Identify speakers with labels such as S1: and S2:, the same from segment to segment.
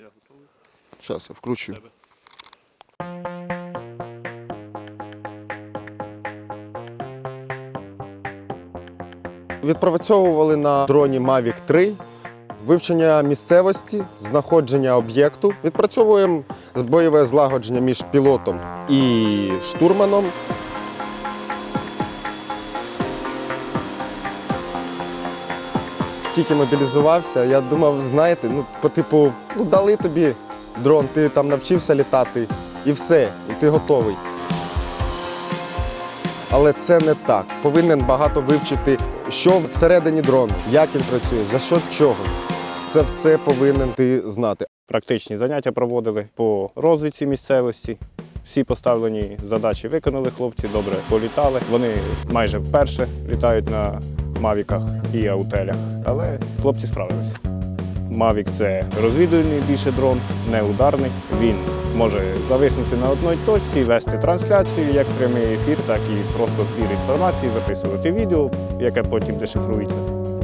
S1: Я готовий.
S2: Зараз я включу. Відпрацьовували на дроні Mavic 3 вивчення місцевості, знаходження об'єкту. Відпрацьовуємо бойове злагодження між пілотом і штурманом. Тільки мобілізувався, я думав, знаєте, ну, по типу, ну дали тобі дрон, ти там навчився літати, і все, і ти готовий. Але це не так. Повинен багато вивчити, що всередині дрону, як він працює, за що чого. Це все повинен ти знати.
S3: Практичні заняття проводили по розвідці місцевості. Всі поставлені задачі виконали хлопці, добре політали. Вони майже вперше літають на мавіках і аутелях, але хлопці справилися. Мавік це розвідувальний більше дрон, не ударний. Він може зависнути на одній точці, вести трансляцію як прямий ефір, так і просто збір інформації, записувати відео, яке потім дешифрується.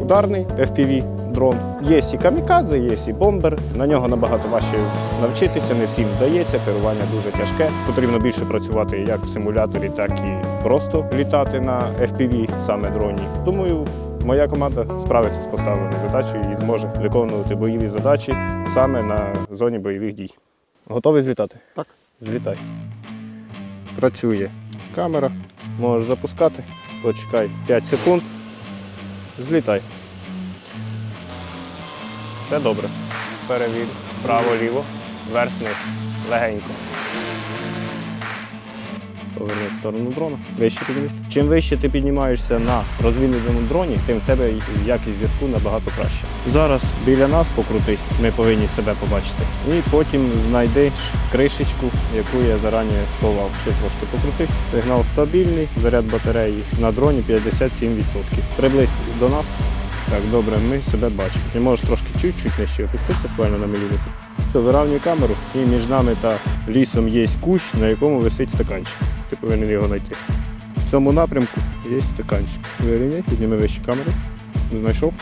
S3: Ударний FPV дрон. Є і камікадзе, є і бомбер. На нього набагато важче навчитися, не всім вдається, керування дуже тяжке. Потрібно більше працювати як в симуляторі, так і просто літати на FPV, саме дроні. Думаю, моя команда справиться з поставленою задачею і зможе виконувати бойові задачі саме на зоні бойових дій. Готовий злітати?
S2: Так.
S3: Злітай. Працює камера. Можеш запускати. Почекай 5 секунд. Злітай. Все добре. Перевір. Право-ліво. Вверх-вниз. Легенько. Поверни в сторону дрона. Вище піднімись. Чим вище ти піднімаєшся на розвідуваному дроні, тим в тебе якість зв'язку набагато краще. Зараз біля нас покрутись, ми повинні себе побачити. І потім знайди кришечку, яку я зарані сховав. Ще трошки покрутись. Сигнал стабільний, заряд батареї на дроні 57%. Приблизь до нас. Так, добре, ми себе бачимо. Ти можеш трошки чуть-чуть нижче опуститися, буквально на міліметр. Все, виравнюй камеру, і між нами та лісом є кущ, на якому висить стаканчик. Ти повинен його знайти. В цьому напрямку є стаканчик. Вирівняй, підніми вище камеру. Знайшов?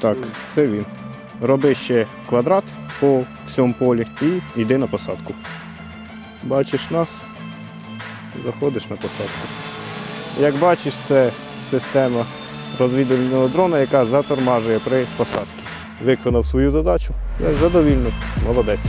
S3: Так, це він. Роби ще квадрат по всьому полі і йди на посадку. Бачиш нас, заходиш на посадку. Як бачиш, це система розвідувального дрона, яка затормажує при посадці. Виконав свою задачу. Я задовільний, молодець.